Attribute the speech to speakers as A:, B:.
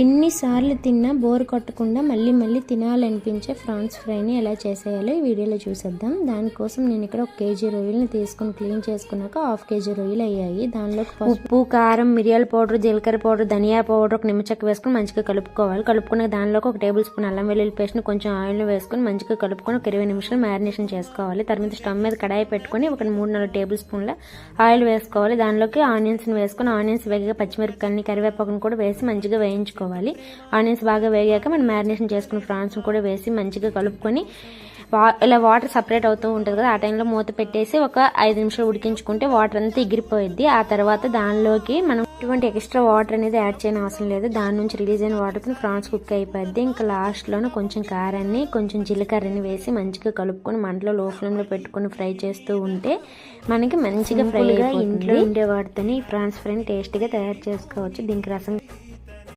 A: ఎన్నిసార్లు తిన్నా బోర్ కొట్టకుండా మళ్ళీ మళ్ళీ తినాలనిపించే ఫ్రాన్స్ ఫ్రైని ఎలా చేసేయాలో ఈ వీడియోలో చూసేద్దాం. దానికోసం నేను ఇక్కడ ఒక కేజీ రొయ్యలను తీసుకొని క్లీన్ చేసుకున్నాక హాఫ్ కేజీ రొయ్యలు అయ్యాయి. దానిలో ఉప్పు కారం మిరియాల పౌడర్ జీలకర్ర పౌడర్ ధనియా పౌడర్ ఒక నిమ్మచెక్క వేసుకొని మంచిగా కలుపుకోవాలి. కలుపుకున్న దానిలోకి ఒక టేబుల్ స్పూన్ అల్లం వెల్లుల్లి పేస్ట్ని కొంచెం ఆయిల్ వేసుకొని మంచిగా కలుపుకొని ఒక ఇరవై నిమిషాలు మ్యారినేషన్ చేసుకోవాలి. తర్వాత స్టవ్ మీద కడాయి పెట్టుకొని ఒక మూడు నాలుగు టేబుల్ స్పూన్ల ఆయిల్ వేసుకోవాలి. దానిలోకి ఆనియన్స్ వేసుకొని ఆనియన్స్ వేగగా పచ్చిమిరపకాయని కరివేపాకుని కూడా వేసి మంచిగా వేయించుకోవాలి. ఆనియన్స్ బాగా వేగాక మనం మ్యారినేషన్ చేసుకున్న ఫ్రాన్స్ కూడా వేసి మంచిగా కలుపుకొని వా ఇలా వాటర్ సపరేట్ అవుతూ ఉంటుంది కదా ఆ టైంలో మూత పెట్టేసి ఒక ఐదు నిమిషాలు ఉడికించుకుంటే వాటర్ అంతా ఎగిరిపోయిద్ది. ఆ తర్వాత దానిలోకి మనం ఎటువంటి ఎక్స్ట్రా వాటర్ అనేది యాడ్ చేయని అవసరం లేదు. దాని నుంచి రిలీజ్ అయిన వాటర్తో ఫ్రాన్స్ కుక్ అయిపోద్ది ఇంకా లాస్ట్లోనే కొంచెం కారాన్ని కొంచెం జీలకర్రని వేసి మంచిగా కలుపుకొని మంటలో లో ఫ్లేమ్లో పెట్టుకొని ఫ్రై చేస్తూ ఉంటే మనకి మంచిగా ఫ్రై ఇంట్లో ఉండే వాటితోని ఈ ఫ్రాన్స్ ఫ్రైని టేస్టీగా తయారు చేసుకోవచ్చు. దీనికి రసం